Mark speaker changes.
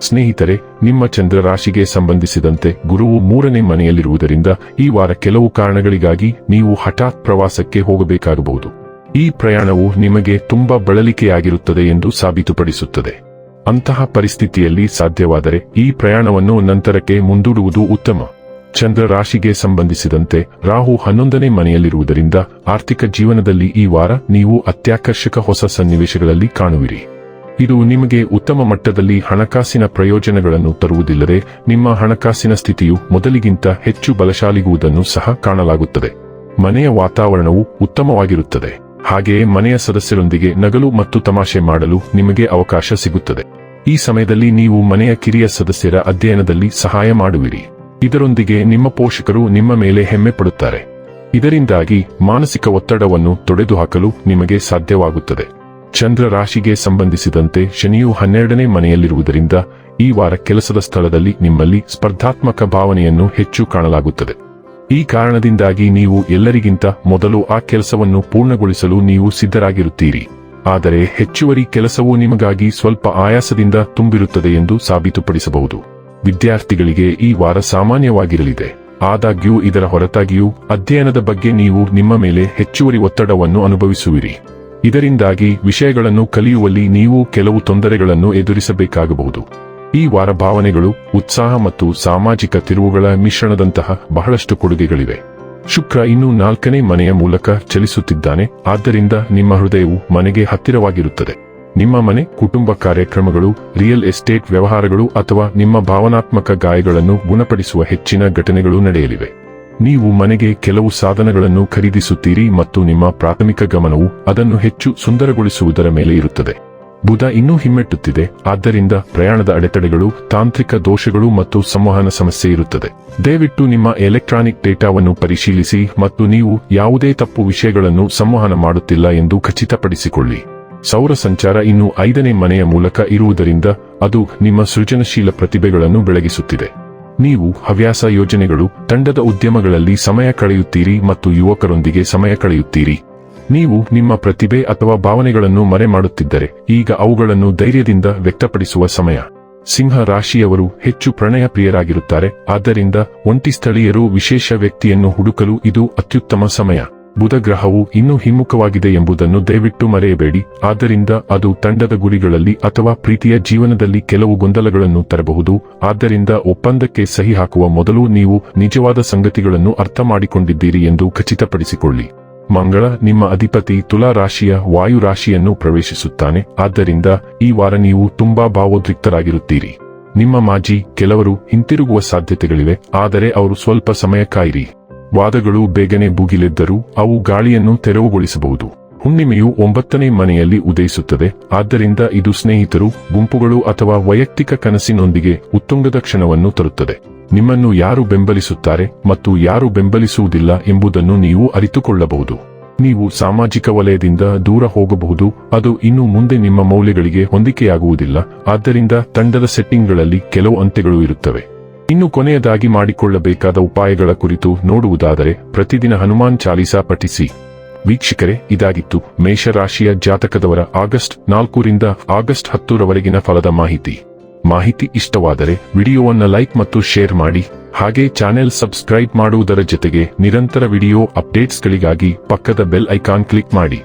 Speaker 1: ಸ್ನೇಹಿತರೆ, ನಿಮ್ಮ ಚಂದ್ರ ರಾಶಿಗೆ ಸಂಬಂಧಿಸಿದಂತೆ ಗುರುವು ಮೂರನೇ ಮನೆಯಲ್ಲಿರುವುದರಿಂದ ಈ ವಾರ ಕೆಲವು ಕಾರಣಗಳಿಗಾಗಿ ನೀವು ಹಠಾತ್ ಪ್ರವಾಸಕ್ಕೆ ಹೋಗಬೇಕಾಗಬಹುದು. ಈ ಪ್ರಯಾಣವು ನಿಮಗೆ ತುಂಬಾ ಬಳಲಿಕೆಯಾಗಿರುತ್ತದೆ ಎಂದು ಸಾಬೀತುಪಡಿಸುತ್ತದೆ. ಅಂತಹ ಪರಿಸ್ಥಿತಿಯಲ್ಲಿ ಸಾಧ್ಯವಾದರೆ ಈ ಪ್ರಯಾಣವನ್ನು ನಂತರಕ್ಕೆ ಮುಂದೂಡುವುದು ಉತ್ತಮ. ಚಂದ್ರ ರಾಶಿಗೆ ಸಂಬಂಧಿಸಿದಂತೆ ರಾಹು ಹನ್ನೊಂದನೇ ಮನೆಯಲ್ಲಿರುವುದರಿಂದ ಆರ್ಥಿಕ ಜೀವನದಲ್ಲಿ ಈ ವಾರ ನೀವು ಅತ್ಯಾಕರ್ಷಕ ಹೊಸ ಸನ್ನಿವೇಶಗಳಲ್ಲಿ ಕಾಣುವಿರಿ. ಇದು ನಿಮಗೆ ಉತ್ತಮ ಮಟ್ಟದಲ್ಲಿ ಹಣಕಾಸಿನ ಪ್ರಯೋಜನಗಳನ್ನು ತರುವುದಿಲ್ಲದೆ ನಿಮ್ಮ ಹಣಕಾಸಿನ ಸ್ಥಿತಿಯು ಮೊದಲಿಗಿಂತ ಹೆಚ್ಚು ಬಲಶಾಲಿಗುವುದನ್ನು ಸಹ ಕಾಣಲಾಗುತ್ತದೆ. ಮನೆಯ ವಾತಾವರಣವು ಉತ್ತಮವಾಗಿರುತ್ತದೆ. ಹಾಗೆಯೇ ಮನೆಯ ಸದಸ್ಯರೊಂದಿಗೆ ನಗಲು ಮತ್ತು ತಮಾಷೆ ಮಾಡಲು ನಿಮಗೆ ಅವಕಾಶ ಸಿಗುತ್ತದೆ. ಈ ಸಮಯದಲ್ಲಿ ನೀವು ಮನೆಯ ಕಿರಿಯ ಸದಸ್ಯರ ಅಧ್ಯಯನದಲ್ಲಿ ಸಹಾಯ ಮಾಡುವಿರಿ. ಇದರೊಂದಿಗೆ ನಿಮ್ಮ ಪೋಷಕರು ನಿಮ್ಮ ಮೇಲೆ ಹೆಮ್ಮೆ ಪಡುತ್ತಾರೆ. ಇದರಿಂದಾಗಿ ಮಾನಸಿಕ ಒತ್ತಡವನ್ನು ತೊಡೆದುಹಾಕಲು ನಿಮಗೆ ಸಾಧ್ಯವಾಗುತ್ತದೆ. ಚಂದ್ರ ರಾಶಿಗೆ ಸಂಬಂಧಿಸಿದಂತೆ ಶನಿಯು ಹನ್ನೆರಡನೇ ಮನೆಯಲ್ಲಿರುವುದರಿಂದ ಈ ವಾರ ಕೆಲಸದ ಸ್ಥಳದಲ್ಲಿ ನಿಮ್ಮಲ್ಲಿ ಸ್ಪರ್ಧಾತ್ಮಕ ಭಾವನೆಯನ್ನು ಹೆಚ್ಚು ಕಾಣಲಾಗುತ್ತದೆ. ಈ ಕಾರಣದಿಂದಾಗಿ ನೀವು ಎಲ್ಲರಿಗಿಂತ ಮೊದಲು ಆ ಕೆಲಸವನ್ನು ಪೂರ್ಣಗೊಳಿಸಲು ನೀವು ಸಿದ್ಧರಾಗಿರುತ್ತೀರಿ. ಆದರೆ ಹೆಚ್ಚುವರಿ ಕೆಲಸವು ನಿಮಗಾಗಿ ಸ್ವಲ್ಪ ಆಯಾಸದಿಂದ ತುಂಬಿರುತ್ತದೆ ಎಂದು ಸಾಬೀತುಪಡಿಸಬಹುದು. ವಿದ್ಯಾರ್ಥಿಗಳಿಗೆ ಈ ವಾರ ಸಾಮಾನ್ಯವಾಗಿರಲಿದೆ. ಆದಾಗ್ಯೂ ಇದರ ಹೊರತಾಗಿಯೂ ಅಧ್ಯಯನದ ಬಗ್ಗೆ ನೀವು ನಿಮ್ಮ ಮೇಲೆ ಹೆಚ್ಚುವರಿ ಒತ್ತಡವನ್ನು ಅನುಭವಿಸುವಿರಿ. ಇದರಿಂದಾಗಿ ವಿಷಯಗಳನ್ನು ಕಲಿಯುವಲ್ಲಿ ನೀವು ಕೆಲವು ತೊಂದರೆಗಳನ್ನು ಎದುರಿಸಬೇಕಾಗಬಹುದು. ಈ ವಾರ ಭಾವನೆಗಳು, ಉತ್ಸಾಹ ಮತ್ತು ಸಾಮಾಜಿಕ ತಿರುವುಗಳ ಮಿಶ್ರಣದಂತಹ ಬಹಳಷ್ಟು ಕೊಡುಗೆಗಳಿವೆ. ಶುಕ್ರ ಇನ್ನೂ ನಾಲ್ಕನೇ ಮನೆಯ ಮೂಲಕ ಚಲಿಸುತ್ತಿದ್ದಾನೆ. ಆದ್ದರಿಂದ ನಿಮ್ಮ ಹೃದಯವು ಮನೆಗೆ ಹತ್ತಿರವಾಗಿರುತ್ತದೆ. ನಿಮ್ಮ ಮನೆ, ಕುಟುಂಬ ಕಾರ್ಯಕ್ರಮಗಳು, ರಿಯಲ್ ಎಸ್ಟೇಟ್ ವ್ಯವಹಾರಗಳು ಅಥವಾ ನಿಮ್ಮ ಭಾವನಾತ್ಮಕ ಗಾಯಗಳನ್ನು ಗುಣಪಡಿಸುವ ಹೆಚ್ಚಿನ ಘಟನೆಗಳು ನಡೆಯಲಿವೆ. ನೀವು ಮನೆಗೆ ಕೆಲವು ಸಾಧನಗಳನ್ನು ಖರೀದಿಸುತ್ತೀರಿ ಮತ್ತು ನಿಮ್ಮ ಪ್ರಾಥಮಿಕ ಗಮನವು ಅದನ್ನು ಹೆಚ್ಚು ಸುಂದರಗೊಳಿಸುವುದರ ಮೇಲೆ ಇರುತ್ತದೆ. ಬುಧ ಇನ್ನೂ ಹಿಮ್ಮೆಟ್ಟುತ್ತಿದೆ, ಆದ್ದರಿಂದ ಪ್ರಯಾಣದ ಅಡೆತಡೆಗಳು, ತಾಂತ್ರಿಕ ದೋಷಗಳು ಮತ್ತು ಸಂವಹನ ಸಮಸ್ಯೆ ಇರುತ್ತದೆ. ದಯವಿಟ್ಟು ನಿಮ್ಮ ಎಲೆಕ್ಟ್ರಾನಿಕ್ ಡೇಟಾವನ್ನು ಪರಿಶೀಲಿಸಿ ಮತ್ತು ನೀವು ಯಾವುದೇ ತಪ್ಪು ವಿಷಯಗಳನ್ನು ಸಂವಹನ ಮಾಡುತ್ತಿಲ್ಲ ಎಂದು ಖಚಿತಪಡಿಸಿಕೊಳ್ಳಿ. ಸೌರ ಸಂಚಾರ ಇನ್ನೂ ಐದನೇ ಮನೆಯ ಮೂಲಕ ಇರುವುದರಿಂದ ಅದು ನಿಮ್ಮ ಸೃಜನಶೀಲ ಪ್ರತಿಭೆಗಳನ್ನು ಬೆಳಗಿಸುತ್ತಿದೆ. ನೀವು ಹವ್ಯಾಸ ಯೋಜನೆಗಳು, ತಂಡದ ಉದ್ಯಮಗಳಲ್ಲಿ ಸಮಯ ಕಳೆಯುತ್ತೀರಿ ಮತ್ತು ಯುವಕರೊಂದಿಗೆ ಸಮಯ ಕಳೆಯುತ್ತೀರಿ. ನೀವು ನಿಮ್ಮ ಪ್ರತಿಭೆ ಅಥವಾ ಭಾವನೆಗಳನ್ನು ಮರೆ ಮಾಡುತ್ತಿದ್ದರೆ, ಈಗ ಅವುಗಳನ್ನು ಧೈರ್ಯದಿಂದ ವ್ಯಕ್ತಪಡಿಸುವ ಸಮಯ. ಸಿಂಹ ರಾಶಿಯವರು ಹೆಚ್ಚು ಪ್ರಣಯ ಪ್ರಿಯರಾಗಿರುತ್ತಾರೆ ಆದ್ದರಿಂದ ಒಂಟಿ ಸ್ಥಳೀಯರು ವಿಶೇಷ ವ್ಯಕ್ತಿಯನ್ನು ಹುಡುಕಲು ಇದು ಅತ್ಯುತ್ತಮ ಸಮಯ. ಬುಧ ಗ್ರಹವು ಇನ್ನೂ ಹಿಮ್ಮುಖವಾಗಿದೆ ಎಂಬುದನ್ನು ದಯವಿಟ್ಟು ಮರೆಯಬೇಡಿ. ಆದ್ದರಿಂದ ಅದು ತಂಡದ ಗುರಿಗಳಲ್ಲಿ ಅಥವಾ ಪ್ರೀತಿಯ ಜೀವನದಲ್ಲಿ ಕೆಲವು ಗೊಂದಲಗಳನ್ನು ತರಬಹುದು. ಆದ್ದರಿಂದ ಒಪ್ಪಂದಕ್ಕೆ ಸಹಿ ಹಾಕುವ ಮೊದಲು ನೀವು ನಿಜವಾದ ಸಂಗತಿಗಳನ್ನು ಅರ್ಥ ಮಾಡಿಕೊಂಡಿದ್ದೀರಿ ಎಂದು ಖಚಿತಪಡಿಸಿಕೊಳ್ಳಿ. ಮಂಗಳ, ನಿಮ್ಮ ಅಧಿಪತಿ ತುಲಾ ರಾಶಿಯ ವಾಯು ರಾಶಿಯನ್ನು ಪ್ರವೇಶಿಸುತ್ತಾನೆ. ಆದ್ದರಿಂದ ಈ ವಾರ ನೀವು ತುಂಬಾ ಭಾವೋದ್ರಿಕ್ತರಾಗಿರುತ್ತೀರಿ. ನಿಮ್ಮ ಮಾಜಿ, ಕೆಲವರು ಹಿಂತಿರುಗುವ ಸಾಧ್ಯತೆಗಳಿವೆ. ಆದರೆ ಅವರು ಸ್ವಲ್ಪ ಸಮಯ ಕಾಯಿರಿ. ವಾದಗಳು ಬೇಗನೆ ಭುಗಿಲೆದ್ದರೂ ಅವು ಗಾಳಿಯನ್ನು ತೆರವುಗೊಳಿಸಬಹುದು. ಹುಣ್ಣಿಮೆಯು ಒಂಬತ್ತನೇ ಮನೆಯಲ್ಲಿ ಉದಯಿಸುತ್ತದೆ. ಆದ್ದರಿಂದ ಇದು ಸ್ನೇಹಿತರು, ಗುಂಪುಗಳು ಅಥವಾ ವೈಯಕ್ತಿಕ ಕನಸಿನೊಂದಿಗೆ ಉತ್ತುಂಗದ ಕ್ಷಣವನ್ನು ತರುತ್ತದೆ. ನಿಮ್ಮನ್ನು ಯಾರು ಬೆಂಬಲಿಸುತ್ತಾರೆ ಮತ್ತು ಯಾರು ಬೆಂಬಲಿಸುವುದಿಲ್ಲ ಎಂಬುದನ್ನು ನೀವು ಅರಿತುಕೊಳ್ಳಬಹುದು. ನೀವು ಸಾಮಾಜಿಕ ವಲಯದಿಂದ ದೂರ ಹೋಗಬಹುದು. ಅದು ಇನ್ನು ಮುಂದೆ ನಿಮ್ಮ ಮೌಲ್ಯಗಳಿಗೆ ಹೊಂದಿಕೆಯಾಗುವುದಿಲ್ಲ. ಆದ್ದರಿಂದ ತಂಡದ ಸೆಟ್ಟಿಂಗ್ಗಳಲ್ಲಿ ಕೆಲವು ಅಂತ್ಯಗಳು ಇರುತ್ತವೆ. ಇನ್ನು ಕೊನೆಯದಾಗಿ ಮಾಡಿಕೊಳ್ಳಬೇಕಾದ ಉಪಾಯಗಳ ಕುರಿತು ನೋಡುವುದಾದರೆ ಪ್ರತಿದಿನ ಹನುಮಾನ್ ಚಾಲೀಸಾ ಪಠಿಸಿ. ವೀಕ್ಷಕರೇ, ಇದಾಗಿತ್ತು ಮೇಷರಾಶಿಯ ಜಾತಕದವರ ಆಗಸ್ಟ್ ನಾಲ್ಕರಿಂದ ಆಗಸ್ಟ್ ಹತ್ತರವರೆಗಿನ ಫಲದ ಮಾಹಿತಿ. ಮಾಹಿತಿ ಇಷ್ಟವಾದರೆ ವಿಡಿಯೋವನ್ನು ಲೈಕ್ ಮತ್ತು ಶೇರ್ ಮಾಡಿ, ಹಾಗೆ ಚಾನೆಲ್ ಸಬ್ಸ್ಕ್ರೈಬ್ ಮಾಡುವುದರ ಜೊತೆಗೆ ನಿರಂತರ ವಿಡಿಯೋ ಅಪ್ಡೇಟ್ಸ್ಗಳಿಗಾಗಿ ಪಕ್ಕದ ಬೆಲ್ ಐಕಾನ್ ಕ್ಲಿಕ್ ಮಾಡಿ.